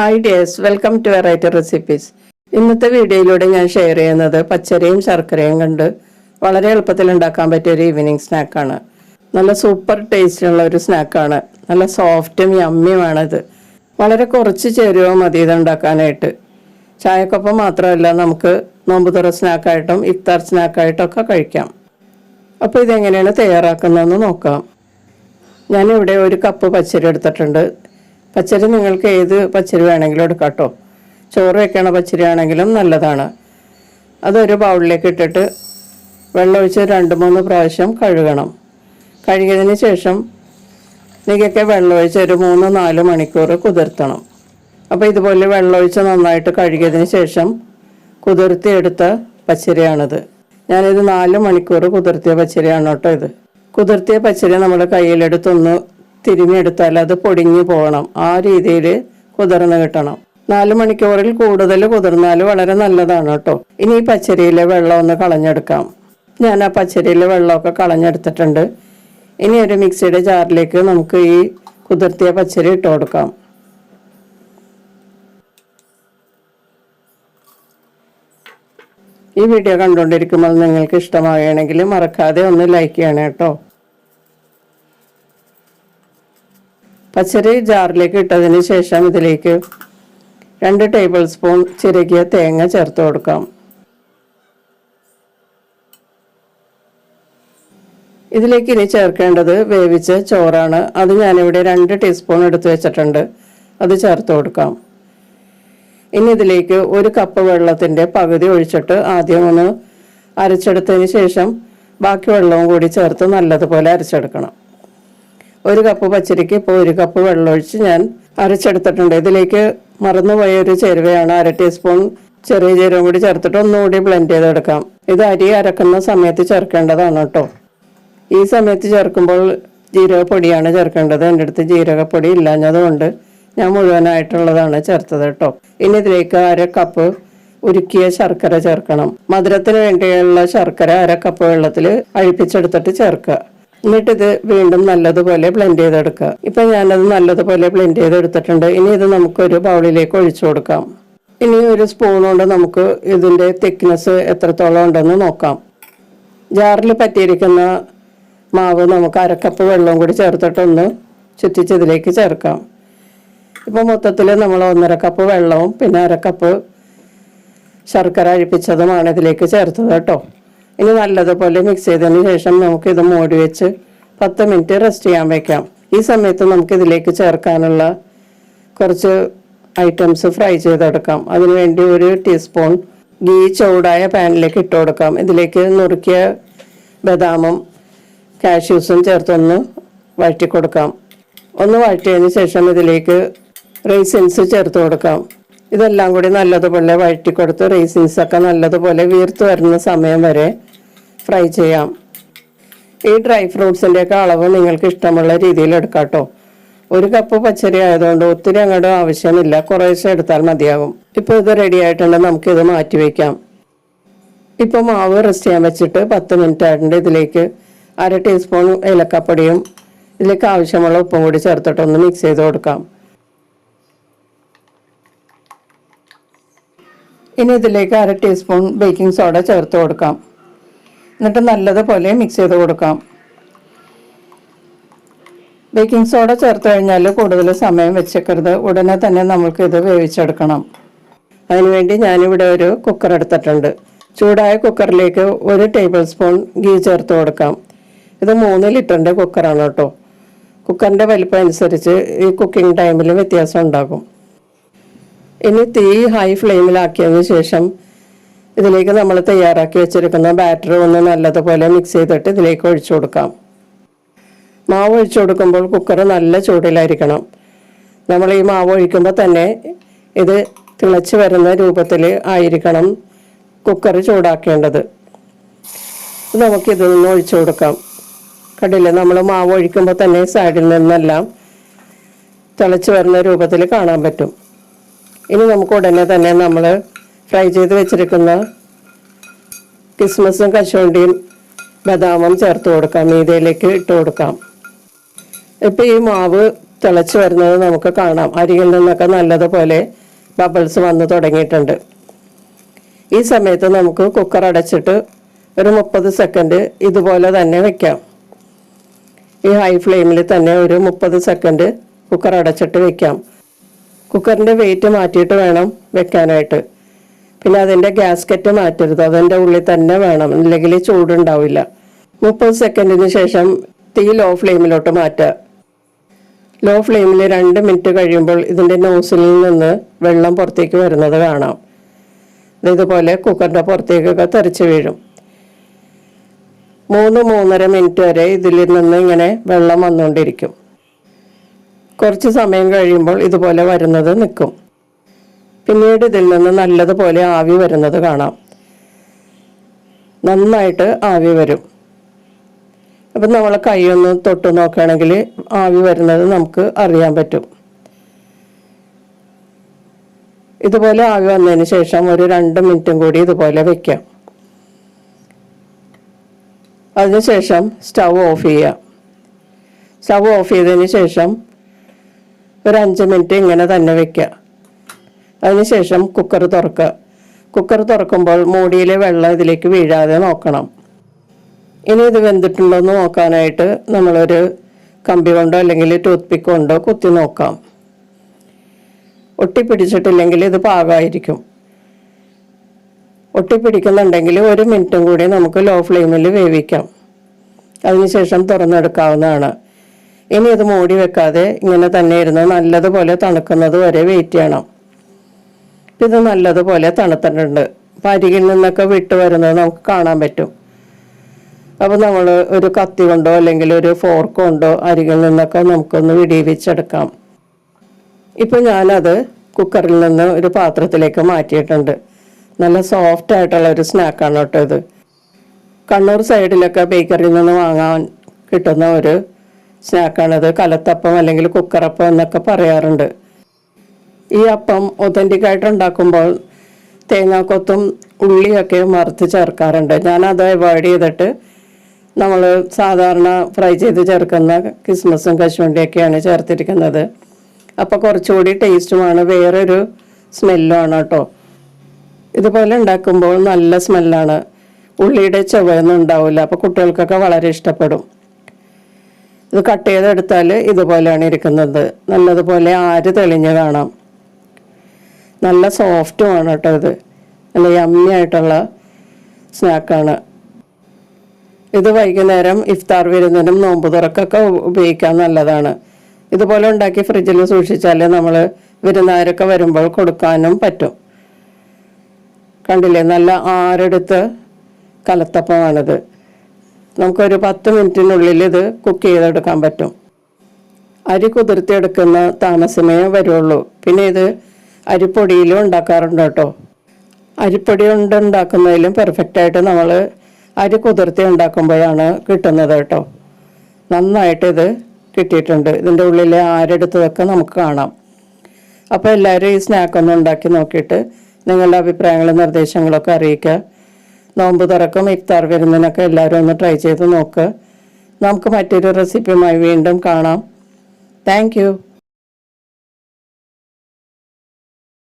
Hi dears welcome to variety recipes ഇന്നത്തെ വീഡിയോയിലൂടെ ഞാൻ ഷെയർ ചെയ്യുന്നത് പച്ചരിയും ശർക്കരയും കൊണ്ട് വളരെ എളുപ്പത്തിൽ ഉണ്ടാക്കാൻ പറ്റിയ ഒരു ഈവനിങ് സ്നാക്കാണ് നല്ല സൂപ്പർ ടേസ്റ്റുള്ള ഒരു സ്നാക്കാണ് നല്ല സോഫ്റ്റും യമ്മിയുമാണ് ഇത്. വളരെ കുറച്ച് ചേരുവ മതി ഇത് ഉണ്ടാക്കാനായിട്ട്. ചായക്കൊപ്പം മാത്രമല്ല നമുക്ക് നോമ്പുതുറ സ്നാക്കായിട്ടും ഇഫ്താർ സ്നാക്കായിട്ടൊക്കെ കഴിക്കാം. അപ്പോൾ ഇതെങ്ങനെയാണ് തയ്യാറാക്കുന്നതെന്ന് നോക്കാം. ഞാനിവിടെ ഒരു കപ്പ് പച്ചരി എടുത്തിട്ടുണ്ട്. പച്ചരി നിങ്ങൾക്ക് ഏത് പച്ചരി വേണമെങ്കിലും എടുക്കാം കേട്ടോ ചോറ് വെക്കണ പച്ചരി ആണെങ്കിലും നല്ലതാണ്. അതൊരു ബൗളിലേക്ക് ഇട്ടിട്ട് വെള്ളമൊഴിച്ച് രണ്ട് മൂന്ന് പ്രാവശ്യം കഴുകണം. കഴുകിയതിന് ശേഷം നെയ്യൊക്കെ വെള്ളമൊഴിച്ച് ഒരു മൂന്ന് നാല് മണിക്കൂർ കുതിർത്തണം. അപ്പോൾ ഇതുപോലെ വെള്ളമൊഴിച്ച് നന്നായിട്ട് കഴുകിയതിന് ശേഷം കുതിർത്തിയെടുത്ത പച്ചരിയാണിത്. ഞാനിത് നാല് മണിക്കൂർ കുതിർത്തിയ പച്ചരിയാണ് കേട്ടോ ഇത്. കുതിർത്തിയ പച്ചരി നമ്മൾ കയ്യിലെടുത്തൊന്ന് തിരിഞ്ഞെടുത്താൽ അത് പൊടിഞ്ഞു പോകണം. ആ രീതിയിൽ കുതിർന്ന് കിട്ടണം. നാല് മണിക്കൂറിൽ കൂടുതൽ കുതിർന്നാൽ വളരെ നല്ലതാണ് കേട്ടോ. ഇനി ഈ പച്ചരിയിലെ വെള്ളം ഒന്ന് കളഞ്ഞെടുക്കാം. ഞാൻ ആ പച്ചരിയിലെ വെള്ളമൊക്കെ കളഞ്ഞെടുത്തിട്ടുണ്ട്. ഇനി ഒരു മിക്സിയുടെ ജാറിലേക്ക് നമുക്ക് ഈ കുതിർത്തിയ പച്ചരി ഇട്ട് കൊടുക്കാം. ഈ വീഡിയോ കണ്ടുകൊണ്ടിരിക്കുമ്പോൾ നിങ്ങൾക്ക് ഇഷ്ടമാവുകയാണെങ്കിൽ മറക്കാതെ ഒന്ന് ലൈക്ക് ചെയ്യണം കേട്ടോ. പച്ചരി ജാറിലേക്ക് ഇട്ടതിന് ശേഷം ഇതിലേക്ക് രണ്ട് ടേബിൾ സ്പൂൺ ചിരകിയ തേങ്ങ ചേർത്ത് കൊടുക്കാം. ഇതിലേക്ക് ഇനി ചേർക്കേണ്ടത് വേവിച്ച ചോറാണ്. അത് ഞാനിവിടെ രണ്ട് ടീസ്പൂൺ എടുത്തു വെച്ചിട്ടുണ്ട്. അത് ചേർത്ത് കൊടുക്കാം. ഇനി ഇതിലേക്ക് ഒരു കപ്പ് വെള്ളത്തിന്റെ പകുതി ഒഴിച്ചിട്ട് ആദ്യം ഒന്ന് അരച്ചെടുത്തതിന് ശേഷം ബാക്കി വെള്ളവും കൂടി ചേർത്ത് നല്ലതുപോലെ അരച്ചെടുക്കണം. ഒരു കപ്പ് പച്ചരിക്ക് ഇപ്പോൾ ഒരു കപ്പ് വെള്ളമൊഴിച്ച് ഞാൻ അരച്ചെടുത്തിട്ടുണ്ട്. ഇതിലേക്ക് മറന്നുപോയ ഒരു ചേരുവയാണ് അര ടീസ്പൂൺ ചെറിയ ജീരകം കൂടി ചേർത്തിട്ട് ഒന്നുകൂടി ബ്ലെൻഡ് ചെയ്തെടുക്കാം. ഇത് അരി അരക്കുന്ന സമയത്ത് ചേർക്കേണ്ടതാണ് കേട്ടോ. ഈ സമയത്ത് ചേർക്കുമ്പോൾ ജീരകപ്പൊടിയാണ് ചേർക്കേണ്ടത്. എന്റെ അടുത്ത് ജീരകപ്പൊടി ഇല്ലാഞ്ഞതുകൊണ്ട് ഞാൻ മുഴുവനായിട്ടുള്ളതാണ് ചേർത്തത് കേട്ടോ. ഇനി ഇതിലേക്ക് അര കപ്പ് ഉരുക്കിയ ശർക്കര ചേർക്കണം. മധുരത്തിന് വേണ്ടിയുള്ള ശർക്കര അര കപ്പ് വെള്ളത്തിൽ അഴിപ്പിച്ചെടുത്തിട്ട് ചേർക്കുക. എന്നിട്ട് ഇത് വീണ്ടും നല്ലതുപോലെ ബ്ലെൻഡ് ചെയ്തെടുക്കുക. ഇപ്പൊ ഞാനത് നല്ലതുപോലെ ബ്ലെൻഡ് ചെയ്തെടുത്തിട്ടുണ്ട്. ഇനി ഇത് നമുക്കൊരു ബൗളിലേക്ക് ഒഴിച്ചു കൊടുക്കാം. ഇനി ഒരു സ്പൂൺ കൊണ്ട് നമുക്ക് ഇതിന്റെ തിക്നെസ് എത്രത്തോളം ഉണ്ടെന്ന് നോക്കാം. ജാറിൽ പറ്റിയിരിക്കുന്ന മാവ് നമുക്ക് അരക്കപ്പ് വെള്ളവും കൂടി ചേർത്തിട്ടൊന്ന് ചുറ്റിച്ച് ഇതിലേക്ക് ചേർക്കാം. ഇപ്പോൾ മൊത്തത്തിൽ നമ്മൾ ഒന്നര കപ്പ് വെള്ളവും പിന്നെ അരക്കപ്പ് ശർക്കര അഴിപ്പിച്ചതുമാണ് ഇതിലേക്ക് ചേർത്തത് കേട്ടോ. ഇനി നല്ലതുപോലെ മിക്സ് ചെയ്തതിന് ശേഷം നമുക്ക് ഇത് മൂടി വെച്ച് പത്ത് മിനിറ്റ് റെസ്റ്റ് ചെയ്യാൻ വെക്കാം. ഈ സമയത്ത് നമുക്ക് ഇതിലേക്ക് ചേർക്കാനുള്ള കുറച്ച് ഐറ്റംസ് ഫ്രൈ ചെയ്തെടുക്കാം. അതിനുവേണ്ടി ഒരു ടീസ്പൂൺ ഗീ ചൂടായ പാനിലേക്ക് ഇട്ട് കൊടുക്കാം. ഇതിലേക്ക് നുറുക്കിയ ബദാമും കാഷ്യൂസും ചേർത്തൊന്ന് വഴറ്റി കൊടുക്കാം ഒന്ന് വഴറ്റിയതിന് ശേഷം ഇതിലേക്ക് റൈസിൻസ് ചേർത്ത് കൊടുക്കാം. ഇതെല്ലാം കൂടി നല്ലതുപോലെ വഴറ്റിക്കൊടുത്ത് റൈസിൻസ് ഒക്കെ നല്ലതുപോലെ വീർത്ത് വരുന്ന സമയം വരെ ഫ്രൈ ചെയ്യാം. ഈ ഡ്രൈ ഫ്രൂട്ട്സിന്റെ ഒക്കെ അളവ് നിങ്ങൾക്ക് ഇഷ്ടമുള്ള രീതിയിൽ എടുക്കാം കേട്ടോ ഒരു കപ്പ് പച്ചരി ആയതുകൊണ്ട് ഒത്തിരി അങ്ങോട്ട് ആവശ്യമില്ല. കുറേശ്ശെ എടുത്താൽ മതിയാകും ഇപ്പോൾ ഇത് റെഡി ആയിട്ടുണ്ട്. നമുക്കിത് മാറ്റി വയ്ക്കാം ഇപ്പോൾ മാവ് റെസ്റ്റ് ചെയ്യാൻ വെച്ചിട്ട് പത്ത് മിനിറ്റ് ആയിട്ടുണ്ട്. ഇതിലേക്ക് അര ടീസ്പൂൺ ഏലക്കപ്പൊടിയും ഇതിലേക്ക് ആവശ്യമുള്ള ഉപ്പും കൂടി ചേർത്തിട്ടൊന്ന് മിക്സ് ചെയ്ത് കൊടുക്കാം. ഇനി ഇതിലേക്ക് അര ടീസ്പൂൺ ബേക്കിംഗ് സോഡ ചേർത്ത് കൊടുക്കാം. എന്നിട്ട് നല്ലതുപോലെ മിക്സ് ചെയ്ത് കൊടുക്കാം. ബേക്കിംഗ് സോഡ ചേർത്ത് കഴിഞ്ഞാൽ കൂടുതൽ സമയം വെച്ചേക്കരുത്. ഉടനെ തന്നെ നമുക്ക് ഇത് വേവിച്ചെടുക്കണം. അതിനുവേണ്ടി ഞാനിവിടെ ഒരു കുക്കർ എടുത്തിട്ടുണ്ട്. ചൂടായ കുക്കറിലേക്ക് ഒരു ടേബിൾ സ്പൂൺ ഗീ ചേർത്ത് കൊടുക്കാം. ഇത് മൂന്ന് ലിറ്ററിന്റെ കുക്കറാണ് കേട്ടോ. കുക്കറിന്റെ വലിപ്പം അനുസരിച്ച് ഈ കുക്കിംഗ് ടൈമിൽ വ്യത്യാസം ഉണ്ടാകും. ഇനി തീ ഹൈ ഫ്ലെയിമിലാക്കിയതിന് ശേഷം ഇതിലേക്ക് നമ്മൾ തയ്യാറാക്കി വെച്ചിരിക്കുന്ന ബാറ്റർ ഒന്ന് നല്ലതുപോലെ മിക്സ് ചെയ്തിട്ട് ഇതിലേക്ക് ഒഴിച്ചു കൊടുക്കാം. മാവ് ഒഴിച്ചു കൊടുക്കുമ്പോൾ കുക്കർ നല്ല ചൂടിലായിരിക്കണം. നമ്മൾ ഈ മാവ് ഒഴിക്കുമ്പോൾ തന്നെ ഇത് തിളച്ച് വരുന്ന രൂപത്തിൽ ആയിരിക്കണം കുക്കർ ചൂടാക്കേണ്ടത്. നമുക്കിതിൽ നിന്ന് ഒഴിച്ചു കൊടുക്കാം. കണ്ടില്ലേ? നമ്മൾ മാവ് ഒഴിക്കുമ്പോൾ തന്നെ സൈഡിൽ നിന്നെല്ലാം തിളച്ച് വരുന്ന രൂപത്തിൽ കാണാൻ പറ്റും. ഇനി നമുക്ക് ഉടനെ തന്നെ നമ്മൾ ഫ്രൈ ചെയ്ത് വെച്ചിരിക്കുന്ന കിസ്മസും കശുവണ്ടിയും ബദാമും ചേർത്ത് കൊടുക്കാം. മീതയിലേക്ക് ഇട്ട് കൊടുക്കാം. ഇപ്പം ഈ മാവ് തിളച്ച് വരുന്നത് നമുക്ക് കാണാം. അരിയിൽ നിന്നൊക്കെ നല്ലതുപോലെ ബബിൾസ് വന്ന് തുടങ്ങിയിട്ടുണ്ട്. ഈ സമയത്ത് നമുക്ക് കുക്കർ അടച്ചിട്ട് ഒരു മുപ്പത് സെക്കൻഡ് ഇതുപോലെ തന്നെ വെക്കാം. ഈ ഹൈ ഫ്ലെയിമിൽ തന്നെ ഒരു മുപ്പത് സെക്കൻഡ് കുക്കർ അടച്ചിട്ട് വെക്കാം. കുക്കറിന്റെ വെയിറ്റ് മാറ്റിയിട്ട് വേണം വെക്കാനായിട്ട്. പിന്നെ അതിന്റെ ഗ്യാസ്കറ്റ് മാറ്റരുത്. അതിന്റെ ഉള്ളിൽ തന്നെ വേണം. അല്ലെങ്കിൽ ചൂടുണ്ടാവില്ല. മുപ്പത് സെക്കൻഡിന് ശേഷം തീ ലോ ഫ്ലെയിമിലോട്ട് മാറ്റുക. ലോ ഫ്ലെയിമിൽ രണ്ട് മിനിറ്റ് കഴിയുമ്പോൾ ഇതിന്റെ നോസിലിൽ നിന്ന് വെള്ളം പുറത്തേക്ക് വരുന്നത് കാണാം. ഇത് ഇതുപോലെ കുക്കറിന്റെ പുറത്തേക്കൊക്കെ തെറിച്ച് വീഴും. മൂന്ന് മൂന്നര മിനിറ്റ് വരെ ഇതിൽ നിന്ന് ഇങ്ങനെ വെള്ളം വന്നുകൊണ്ടിരിക്കും. കുറച്ച് സമയം കഴിയുമ്പോൾ ഇതുപോലെ വരുന്നത് നിൽക്കും. പിന്നീട് ഇതിൽ നിന്ന് നല്ലതുപോലെ ആവി വരുന്നത് കാണാം. നന്നായിട്ട് ആവി വരും. അപ്പം നമ്മൾ കൈയൊന്ന് തൊട്ട് നോക്കുകയാണെങ്കിൽ ആവി വരുന്നത് നമുക്ക് അറിയാൻ പറ്റും. ഇതുപോലെ ആവി വന്നതിന് ശേഷം ഒരു രണ്ട് മിനിറ്റും കൂടി ഇതുപോലെ വെക്കാം. അതിനുശേഷം സ്റ്റൗ ഓഫ് ചെയ്യുക. സ്റ്റൗ ഓഫ് ചെയ്തതിന് ശേഷം ഒരു അഞ്ച് മിനിറ്റ് ഇങ്ങനെ തന്നെ വെക്കുക. അതിനുശേഷം കുക്കർ തുറക്കുക. കുക്കർ തുറക്കുമ്പോൾ മൂടിയിലെ വെള്ളം ഇതിലേക്ക് വീഴാതെ നോക്കണം. ഇനി ഇത് വെന്തിട്ടുണ്ടോ എന്ന് നോക്കാനായിട്ട് നമ്മളൊരു കമ്പി കൊണ്ടോ അല്ലെങ്കിൽ ടൂത്ത് പിക്ക് കൊണ്ടോ കുത്തി നോക്കാം. ഒട്ടിപ്പിടിച്ചിട്ടില്ലെങ്കിൽ ഇത് പാകമായിരിക്കും ഒട്ടിപ്പിടിക്കുന്നുണ്ടെങ്കിൽ ഒരു മിനിറ്റും കൂടി നമുക്ക് ലോ ഫ്ലെയിമിൽ വേവിക്കാം അതിനുശേഷം തുറന്നെടുക്കാവുന്നതാണ്. ഇനി ഇത് മൂടി വെക്കാതെ ഇങ്ങനെ തന്നെ ഇരുന്ന് നല്ലതുപോലെ തണുക്കുന്നത് വരെ വെയിറ്റ് ചെയ്യണം. ഇത് നല്ലതുപോലെ തണുത്തിട്ടുണ്ട്. അപ്പം അരികിൽ നിന്നൊക്കെ വിട്ട് വരുന്നത് നമുക്ക് കാണാൻ പറ്റും. അപ്പോൾ നമ്മൾ ഒരു കത്തി കൊണ്ടോ അല്ലെങ്കിൽ ഒരു ഫോർക്ക് കൊണ്ടോ അരികിൽ നിന്നൊക്കെ നമുക്കൊന്ന് വിടിവിച്ചെടുക്കാം. ഇപ്പം ഞാനത് കുക്കറിൽ നിന്ന് ഒരു പാത്രത്തിലേക്ക് മാറ്റിയിട്ടുണ്ട്. നല്ല സോഫ്റ്റ് ആയിട്ടുള്ള ഒരു സ്നാക്കാണ് കേട്ടോ ഇത്. കണ്ണൂർ സൈഡിലൊക്കെ ബേക്കറിയിൽ നിന്ന് വാങ്ങാൻ കിട്ടുന്ന ഒരു സ്നാക്കാണിത് കലത്തപ്പം അല്ലെങ്കിൽ കുക്കറപ്പം എന്നൊക്കെ പറയാറുണ്ട്. ഈ അപ്പം ഒതന്റിക് ആയിട്ട് ഉണ്ടാക്കുമ്പോൾ തേങ്ങാക്കൊത്തും ഉള്ളിയൊക്കെ വറുത്ത് ചേർക്കാറുണ്ട്. ഞാനത് അവോയ്ഡ് ചെയ്തിട്ട് നമ്മൾ സാധാരണ ഫ്രൈ ചെയ്ത് ചേർക്കുന്ന കിസ്മസും കശുവണ്ടിയൊക്കെയാണ് ചേർത്തിരിക്കുന്നത്. അപ്പോൾ കുറച്ചുകൂടി ടേസ്റ്റുമാണ്. വേറൊരു സ്മെല്ലുമാണ് കേട്ടോ. ഇതുപോലെ ഉണ്ടാക്കുമ്പോൾ നല്ല സ്മെല്ലാണ്. ഉള്ളിയുടെ ചുവയൊന്നും ഉണ്ടാവില്ല. അപ്പോൾ കുട്ടികൾക്കൊക്കെ വളരെ ഇഷ്ടപ്പെടും. ഇത് കട്ട് ചെയ്തെടുത്താൽ ഇതുപോലെയാണ് ഇരിക്കുന്നത്. നല്ലതുപോലെ ആര് തെളിഞ്ഞ് കാണാം. നല്ല സോഫ്റ്റുമാണ് കേട്ടോ ഇത്. നല്ല യമ്മി ആയിട്ടുള്ള സ്നാക്കാണ് ഇത് വൈകുന്നേരം ഇഫ്താർ വിരുന്നിനും നോമ്പ് തുറക്കൊക്കെ ഉപയോഗിക്കാൻ നല്ലതാണ്. ഇതുപോലെ ഉണ്ടാക്കി ഫ്രിഡ്ജിൽ സൂക്ഷിച്ചാൽ നമ്മൾ വിരുന്നാരൊക്കെ വരുമ്പോൾ കൊടുക്കാനും പറ്റും. കണ്ടില്ലേ? നല്ല ആരെടുത്ത് കലത്തപ്പമാണിത്. നമുക്കൊരു പത്ത് മിനിറ്റിനുള്ളിൽ ഇത് കുക്ക് ചെയ്തെടുക്കാൻ പറ്റും. അരി കുതിർത്തിയെടുക്കുന്ന താമസമേ വരുള്ളൂ. പിന്നെ ഇത് അരിപ്പൊടിയിലും ഉണ്ടാക്കാറുണ്ട് കേട്ടോ. അരിപ്പൊടി കൊണ്ട് ഉണ്ടാക്കുന്നതിലും പെർഫെക്റ്റായിട്ട് നമ്മൾ അരി കുതിർത്തി ഉണ്ടാക്കുമ്പോഴാണ് കിട്ടുന്നത് കേട്ടോ. നന്നായിട്ട് ഇത് കിട്ടിയിട്ടുണ്ട്. ഇതിന്റെ ഉള്ളിലെ ആരെടുത്തതൊക്കെ നമുക്ക് കാണാം. അപ്പോൾ എല്ലാവരും ഈ സ്നാക്ക് ഒന്ന് ഉണ്ടാക്കി നോക്കിയിട്ട് നിങ്ങളുടെ അഭിപ്രായങ്ങളും നിർദ്ദേശങ്ങളൊക്കെ അറിയിക്കുക. നോമ്പ് തുറക്കും ഇഫ്താർ വരുന്നതിനൊക്കെ എല്ലാവരും ഒന്ന് ട്രൈ ചെയ്ത് നോക്ക്. നമുക്ക് മറ്റൊരു റെസിപ്പിയുമായി വീണ്ടും കാണാം. താങ്ക്